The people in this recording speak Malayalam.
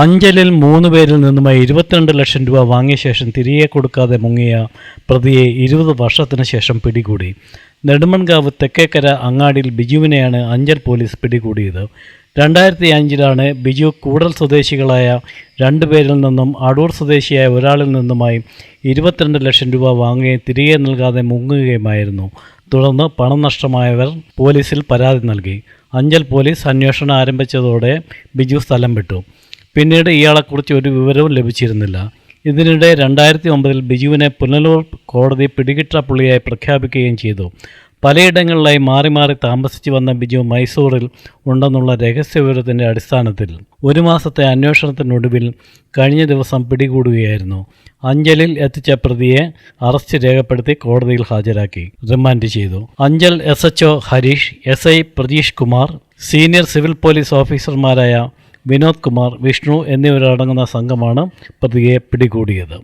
അഞ്ചലിൽ മൂന്ന് പേരിൽ നിന്നുമായി ഇരുപത്തിരണ്ട് ലക്ഷം രൂപ വാങ്ങിയ ശേഷം തിരികെ കൊടുക്കാതെ മുങ്ങിയ പ്രതിയെ ഇരുപത് വർഷത്തിന് ശേഷം പിടികൂടി. നെടുമൺകാവ് തെക്കേക്കര അങ്ങാടിയിൽ ബിജുവിനെയാണ് അഞ്ചൽ പോലീസ് പിടികൂടിയത്. രണ്ടായിരത്തി അഞ്ചിലാണ് ബിജു കൂടൽ സ്വദേശികളായ രണ്ടുപേരിൽ നിന്നും അടൂർ സ്വദേശിയായ ഒരാളിൽ നിന്നുമായി ഇരുപത്തിരണ്ട് ലക്ഷം രൂപ വാങ്ങുകയും തിരികെ നൽകാതെ മുങ്ങുകയുമായിരുന്നു. തുടർന്ന് പണം നഷ്ടമായവർ പോലീസിൽ പരാതി നൽകി. അഞ്ചൽ പോലീസ് അന്വേഷണം ആരംഭിച്ചതോടെ ബിജു സ്ഥലം വിട്ടു. പിന്നീട് ഇയാളെക്കുറിച്ച് ഒരു വിവരവും ലഭിച്ചിരുന്നില്ല. ഇതിനിടെ രണ്ടായിരത്തി ഒമ്പതിൽ ബിജുവിനെ പുനലൂർ കോടതി പിടികിട്ട പുള്ളിയായി പ്രഖ്യാപിക്കുകയും ചെയ്തു. പലയിടങ്ങളിലായി മാറി മാറി താമസിച്ചു വന്ന ബിജു മൈസൂറിൽ ഉണ്ടെന്നുള്ള രഹസ്യ വിവരത്തിന്റെ അടിസ്ഥാനത്തിൽ ഒരു മാസത്തെ അന്വേഷണത്തിനൊടുവിൽ കഴിഞ്ഞ ദിവസം പിടികൂടുകയായിരുന്നു. അഞ്ചലിൽ എത്തിച്ച പ്രതിയെ അറസ്റ്റ് രേഖപ്പെടുത്തി കോടതിയിൽ ഹാജരാക്കി. റിമാൻഡ് ചെയ്തു. Anchal S Harish S I Prathish Kumar senior civil police ഓഫീസർമാരായ വിനോദ് കുമാർ വിഷ്ണു എന്നിവരടങ്ങുന്ന സംഘമാണ് പ്രതിയെ പിടികൂടിയത്.